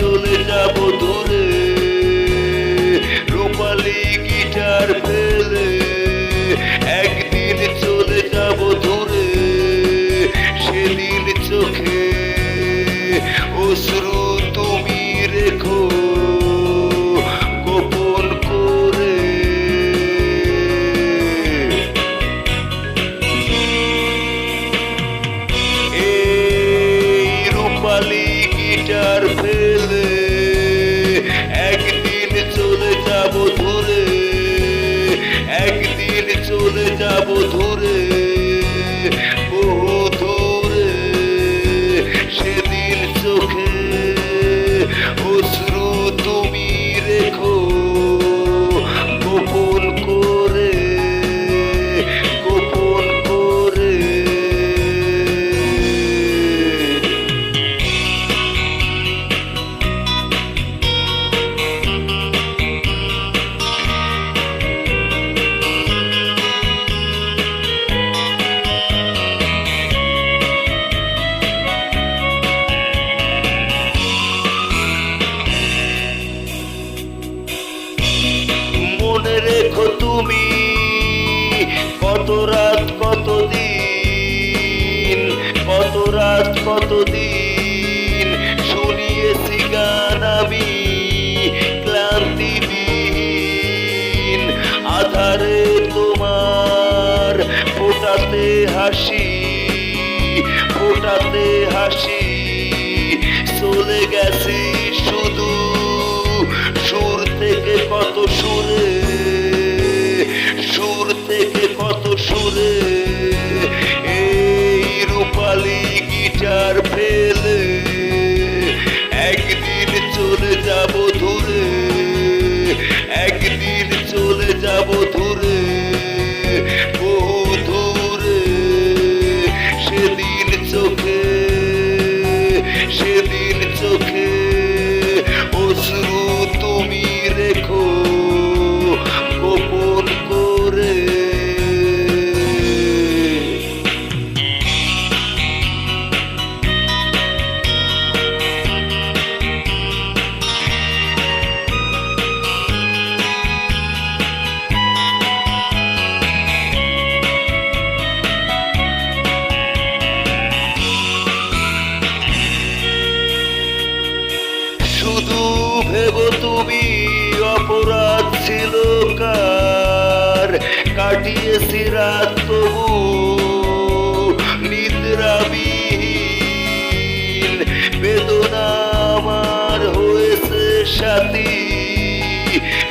চলে যাব যাব দূরে রাত কত দিন কত রাত কত দিন শুনিয়েছি গান আমি ক্লান্তিবিহীন। আধারে তোমার ফোটাতে হাসি ফোটাতে হাসি, চলে গেছি গিটার ফেলে। একদিন চলে যাব দূরে একদিন চলে যাব দূরে বহু দূরে সেদিন চোখে সেদিন চোখে অশ্রু কাটিয়েছি রাত তবু, নিদ্রাবিহীন বেদনা আমার হয়েছে সাথী,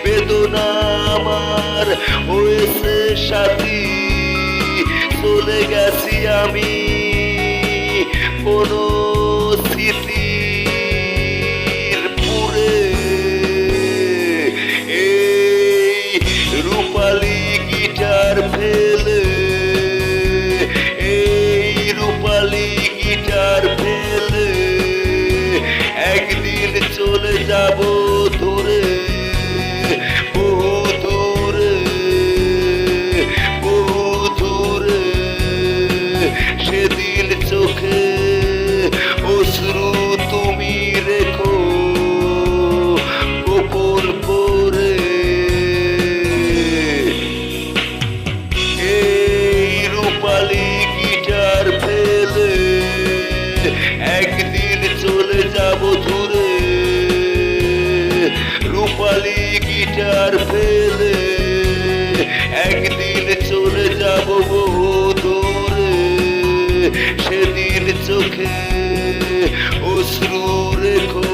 বেদনা আমার হয়েছে সাথী, চলে গেছি আমি কোনো গিটার ফেলে। একদিন চলে যাব। আর ফেলে একদিন চলে যাব বহু দূরে সেদিন চোখে অশ্রু রেখো।